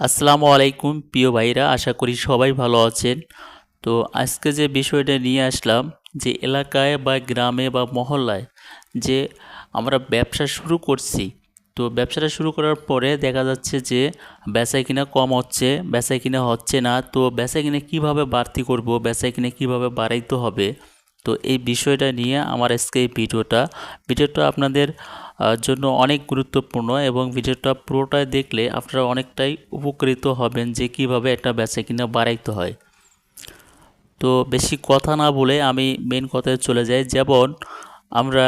আসসালামু আলাইকুম, প্রিয় ভাইরা, আশা করি সবাই ভালো আছেন। তো আজকে যে বিষয়টা নিয়ে আসলাম, যে এলাকায় বা গ্রামে বা মহল্লায় যে আমরা ব্যবসা শুরু করছি, তো ব্যবসাটা শুরু করার পরে দেখা যাচ্ছে যে বেচাই কিনা কম হচ্ছে বেচাই কিনা হচ্ছে না, তো বেচাই কিনা কীভাবে বাড়তি করব বেচাই কিনা কীভাবে বাড়াইতে হবে, তো এই বিষয়টা নিয়ে আমার আজকে এই ভিডিওটা ভিডিওটা আপনাদের জন্য অনেক গুরুত্বপূর্ণ এবং ভিডিওটা পুরোটাই দেখলে আপনারা অনেকটাই উপকৃত হবেন যে কীভাবে একটা বেচা কিনা বাড়াইতে হয়। তো বেশি কথা না বলে আমি মেন কথায় চলে যাই। যেমন আমরা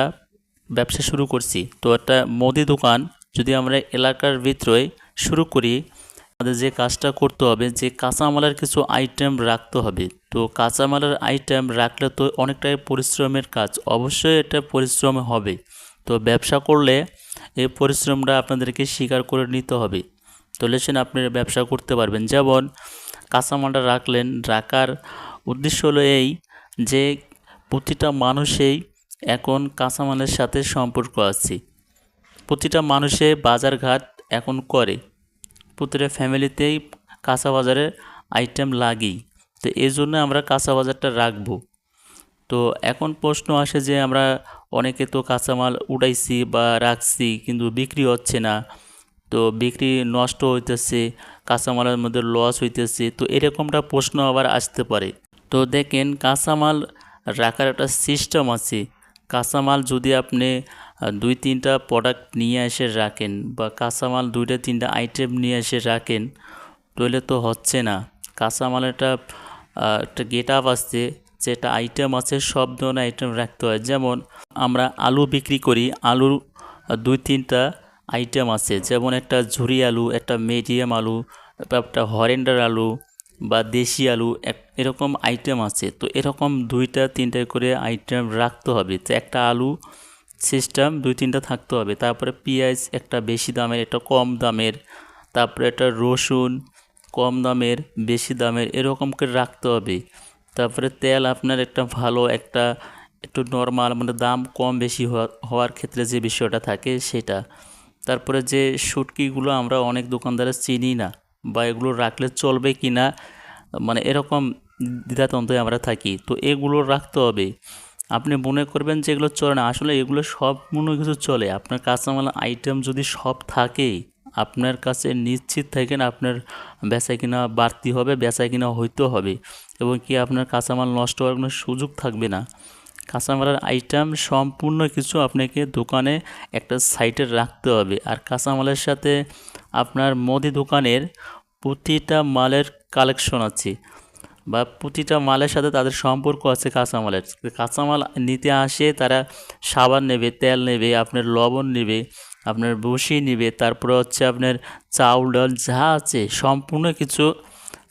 ব্যবসা শুরু করছি, তো একটা মুদি দোকান যদি আমরা এলাকার ভিতরে শুরু করি, আমাদের যে কাজটা করতে হবে, যে কাঁচামালের কিছু আইটেম রাখতে হবে। তো কাঁচামালের আইটেম রাখলে তো অনেকটাই পরিশ্রমের কাজ, অবশ্যই এটা পরিশ্রম হবে। তো ব্যবসা করলে এই পরিশ্রমটা আপনাদেরকে স্বীকার করে নিতে হবে। তাহলে সেন আপনি ব্যবসা করতে পারবেন। যেমন কাঁচামালটা রাখলেন, রাখার উদ্দেশ্য হলো এই যে প্রতিটা মানুষেই এখন কাঁচামালের সাথে সম্পর্ক আছে। প্রতিটা মানুষে বাজারঘাট এখন করে। প্রতিটা ফ্যামিলিতেই কাঁচা বাজারের আইটেম লাগেই। তো এই জন্য আমরা কাঁচা বাজারটা রাখব। তো এখন প্রশ্ন আসে যে আমরা অনেকে তো কাঁচামাল উঠাইছি বা রাখছি কিন্তু বিক্রি হচ্ছে না। তো বিক্রি নষ্ট হইতেছে, কাঁচামালের মধ্যে লস হইতেছে, তো এরকমটা প্রশ্ন আবার আসতে পারে। তো দেখেন, কাঁচামাল রাখার একটা সিস্টেম আছে। কাঁচামাল যদি আপনি দুই তিনটা প্রোডাক্ট নিয়ে এসে রাখেন বা কাঁচামাল দুইটা তিনটা আইটেম নিয়ে এসে রাখেন, তাহলে তো হচ্ছে না। কাঁচামালের একটা একটা গেট আপ আছে। যেটা আইটেম আছে, সব ধরনের আইটেম রাখতে হয়। যেমন, আমরা আলু বিক্রি করি, আলুর দুই তিনটা আইটেম আছে। যেমন একটা ঝুরি আলু, একটা মিডিয়াম আলু একটা হরেন্ডার আলু বা দেশি আলু এরকম আইটেম আছে। তো এরকম দুইটা তিনটা করে আইটেম রাখতে হবে। তো একটা আলু সিস্টেম দুই তিনটা থাকতে হবে। তারপরে পেঁয়াজ একটা বেশি দামের, একটা কম দামের, তারপরে একটা রসুন কম দামের, বেশি দামের, এরকম করে রাখতে হবে। তারপরে তেল আপনার একটা ভালো একটা একটু নর্মাল মানে দাম কম বেশি হওয়া- হওয়ার ক্ষেত্রে যে বিষয়টা থাকে সেটা। তারপরে যে শুটকিগুলো আমরা অনেক দোকানদারে চিনি না বা এগুলো রাখলে চলবে কি না মানে এরকম দ্বিধাদ্বন্দ্বে আমরা থাকি। তো এগুলো রাখতে হবে। আপনি মনে করবেন যে এগুলো চলে না, আসলে এগুলো সব মনে কিছু চলে। আপনার কাঁচামাল আইটেম যদি সব থাকে, আপনার কাছে নিশ্চিত থাকেন আপনার বেচা কিনা বাড়তি হবে বেচা কিনা হইতেও হবে। এবং কি আপনার কাঁচামাল নষ্ট হওয়ার কোনো সুযোগ থাকবে না। কাঁচামালের আইটেম সম্পূর্ণ কিছু আপনাকে দোকানে একটা সাইটে রাখতে হবে। আর কাঁচামালের সাথে আপনার মুদি দোকানের প্রতিটা মালের কালেকশন আছে বা প্রতিটা মালের সাথে তাদের সম্পর্ক আছে কাঁচামালের। কাঁচামাল নিতে আসে তারা সাবান নেবে, তেল নেবে, আপনার লবণ নেবে, আপনার বসি নেবে, তারপরে হচ্ছে আপনার চাউল ডাল যা আছে সম্পূর্ণ কিছু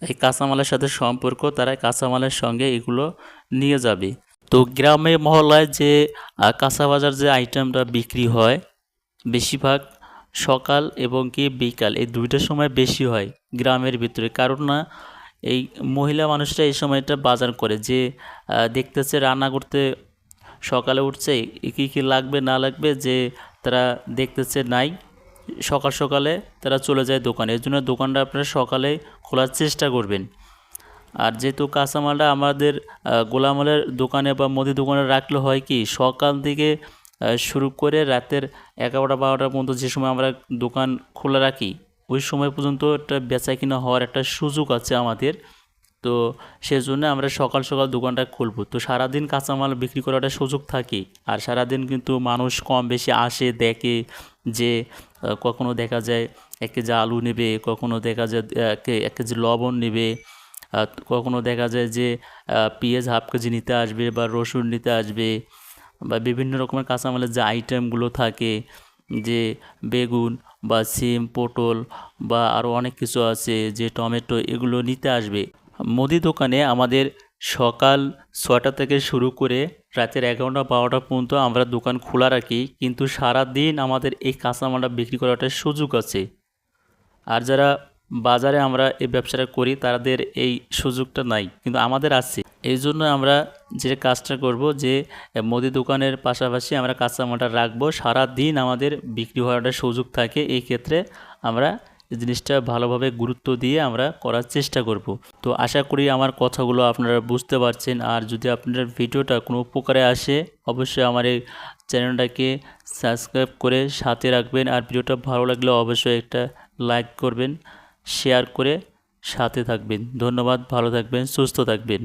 এই কাঁচামালের সাথে সম্পর্ক, তারা কাঁচামালের সঙ্গে এগুলো নিয়ে যাবে। তো গ্রামে মহল্লায় যে কাঁচা বাজার যে আইটেমটা বিক্রি হয়, বেশিরভাগ সকাল এবং কি বিকাল, এই দুইটার সময় বেশি হয় গ্রামের ভিতরে। কারণ না, এই মহিলা মানুষরা এই সময়টা বাজার করে যে দেখতেছে রান্না করতে সকালে উঠছে কী কী লাগবে না লাগবে যে, তারা দেখতেছে নাই। সকাল সকালে তারা চলে যায় দোকানে। এর জন্য দোকানটা আপনারা সকালে খোলার চেষ্টা করবেন। আর যেহেতু কাঁচামালটা আমাদের গোলামালের দোকানে বা মুদি দোকানে রাখলে হয় কি, সকাল থেকে শুরু করে রাতের এগারোটা বারোটা পর্যন্ত যে সময় আমরা দোকান খোলা রাখি, ওই সময় পর্যন্ত একটা বেচা কিনা হওয়ার একটা সুযোগ আছে আমাদের। তো সেজন্য আমরা সকাল সকাল দোকানটা খুলবো। তো সারাদিন কাঁচামাল বিক্রি করার একটা সুযোগ থাকে। আর সারাদিন কিন্তু মানুষ কম বেশি আসে, দেখে যে কখনো দেখা যায় এক কেজি আলু নেবে, কখনো দেখা যায় এক কেজি লবণ নেবে কখনো দেখা যায় যে পেঁয়াজ হাফ কেজি নিতে আসবে বা রসুন নিতে আসবে বা বিভিন্ন রকমের কাঁচামালের যে আইটেমগুলো থাকে, যে বেগুন বা সিম, পটল বা আরও অনেক কিছু আছে, যে টমেটো, এগুলো নিতে আসবে। মুদি দোকানে আমাদের সকাল ছটা থেকে শুরু করে রাতের এগারোটা বারোটা পর্যন্ত আমরা দোকান খোলা রাখি, কিন্তু সারা দিন আমাদের এই কাঁচামালটা বিক্রি করার একটা সুযোগ আছে। আর যারা বাজারে আমরা এই ব্যবসাটা করি, তাদের এই সুযোগটা নাই, কিন্তু আমাদের আছে। এই জন্য আমরা যে কাজটা করব, যে মুদি দোকানের পাশাপাশি আমরা কাঁচামালটা রাখব সারা দিন আমাদের বিক্রি হওয়ার একটা সুযোগ থাকে, এই ক্ষেত্রে আমরা জিনিসটা ভালোভাবে গুরুত্ব দিয়ে আমরা করার চেষ্টা করব। তো আশা করি আমার কথাগুলো আপনারা বুঝতে পারছেন। আর যদি আপনার ভিডিওটা কোনো উপকারে আসে, অবশ্যই আমার এই চ্যানেলটাকে সাবস্ক্রাইব করে সাথে রাখবেন। আর ভিডিওটা ভালো লাগলে অবশ্যই একটা লাইক করবেন, শেয়ার করে সাথে থাকবেন। ধন্যবাদ, ভালো থাকবেন, সুস্থ থাকবেন।